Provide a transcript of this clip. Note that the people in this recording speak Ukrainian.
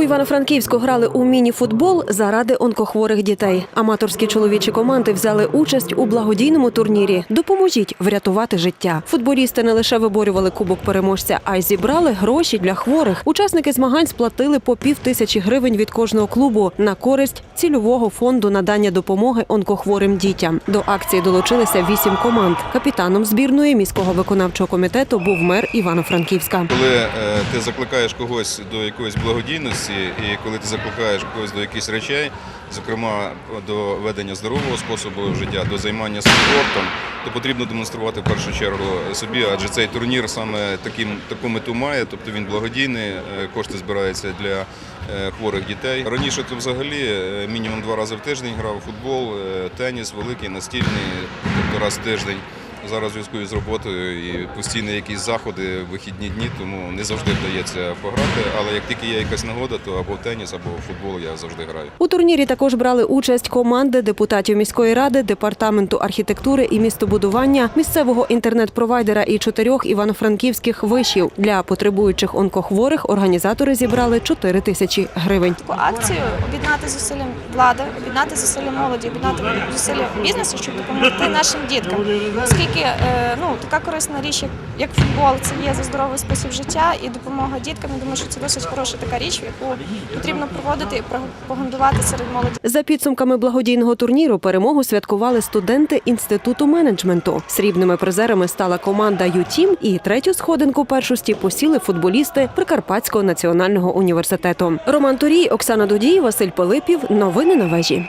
У Івано-Франківську грали у міні-футбол заради онкохворих дітей. Аматорські чоловічі команди взяли участь у благодійному турнірі. Допоможіть врятувати життя. Футболісти не лише виборювали кубок переможця, а й зібрали гроші для хворих. Учасники змагань сплатили по пів тисячі гривень від кожного клубу на користь цільового фонду надання допомоги онкохворим дітям. До акції долучилися вісім команд. Капітаном збірної міського виконавчого комітету був мер Івано-Франківська. Коли е, ти закликаєш когось до якоїсь благодійності, і коли ти закликаєш когось до якихось речей, зокрема до ведення здорового способу життя, до займання спортом, то потрібно демонструвати в першу чергу собі, адже цей турнір саме таким таку мету має, тобто він благодійний, е, кошти збираються для е, хворих дітей. Раніше то взагалі е, мінімум два рази в тиждень грав футбол, теніс, великий, настільний, тобто раз в тиждень. Зараз зв'язку з роботою і постійні якісь заходи, вихідні дні, тому не завжди вдається пограти. Але як тільки є якась нагода, то або в теніс, або в футбол я завжди граю. У турнірі також брали участь команди депутатів міської ради, департаменту архітектури і містобудування, місцевого інтернет-провайдера і чотирьох івано-франківських вишів. Для потребуючих онкохворих організатори зібрали 4 тисячі гривень. таку акцію об'єднати зусилля влади, об'єднати зусилля молоді, об'єднати зусилля бізнесу, щоб допомогти нашим діткам. Оскільки е, ну така корисна річ, як футбол, це є за здоровий спосіб життя і допомога діткам. Я думаю, що це досить хороша така річ, яку потрібно проводити і пропагандувати серед молоді. За підсумками благодійного турніру перемогу святкували студенти інституту менеджменту. Срібними призерами стала команда ЮТІМ і третю сходинку першості посіли футболісти Прикарпатського національного університету. Роман Турій, Оксана Дудій, Василь Пилипів. Новини на вежі.